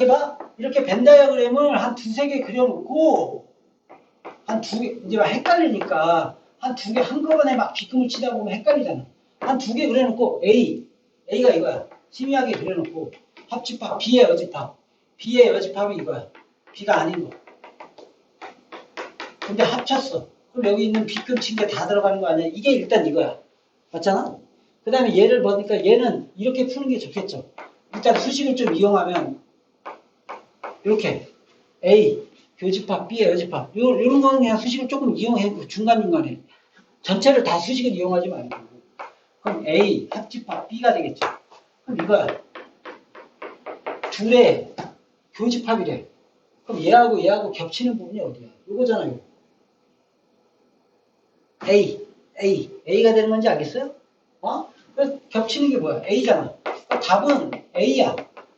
해봐. 이렇게 벤 다이어그램을 한 두세 개 그려놓고 한 두 개, 이제 막 헷갈리니까 한 두 개 한꺼번에 막 비금을 치다 보면 헷갈리잖아. 한 두 개 그려놓고 A, A가 이거야. 희미하게 그려놓고 합집합, B의 여집합, B의 여집합이 이거야. B가 아닌 거. 근데 합쳤어. 그럼 여기 있는 비금 친게 다 들어가는 거 아니야? 이게 일단 이거야. 맞잖아? 그 다음에 얘를 보니까 얘는 이렇게 푸는 게 좋겠죠. 일단 수식을 좀 이용하면 이렇게 A 교집합, B의 여집합 요, 요런 거는 그냥 수식을 조금 이용해 중간중간에 전체를 다 수식을 이용하지 말고 그럼 A 합집합 B가 되겠죠. 그럼 이거야. 둘의 교집합이래. 그럼 얘하고 얘하고 겹치는 부분이 어디야? 요거잖아요. A, A, A가 되는 건지 알겠어요? 어? 겹치는 게 뭐야? A잖아. 답은 A야.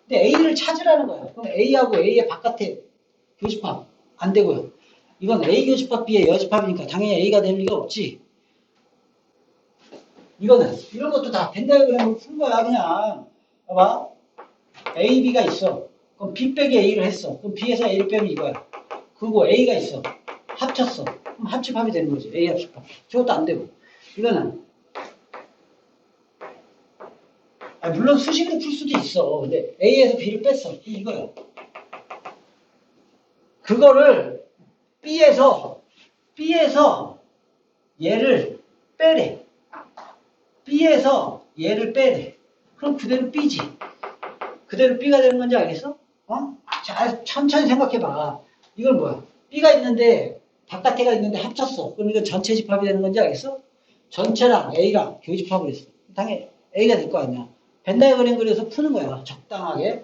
근데 A를 찾으라는 거야. 그럼 A하고 A의 바깥에 교집합 안 되고요. 이건 A 교집합 B의 여집합이니까 당연히 A가 될 리가 없지. 이거는 이런 것도 다 벤다이어그램으로 푼 거야 그냥. 봐봐. A, B가 있어. 그럼 B 빼기 A를 했어. 그럼 B에서 A를 빼면 이거야. 그리고 A가 있어. 합쳤어. 그럼 합집합이 되는 거지. A 합집합. 저것도 안 되고. 이거는 아, 물론 수식으로 풀 수도 있어. 근데 A에서 B를 뺐어. 이거야. 그거를 B에서 B에서 얘를 빼래. B에서 얘를 빼래. 그럼 그대로 B지. 그대로 B가 되는 건지 알겠어? 어? 잘 천천히 생각해봐. 이건 뭐야? B가 있는데 바깥에가 있는데 합쳤어. 그럼 이건 전체 집합이 되는 건지 알겠어? 전체랑 A랑 교집합을 했어. 당연히 A가 될 거 아니야. 벤다이어그램 그려서 푸는 거야. 적당하게.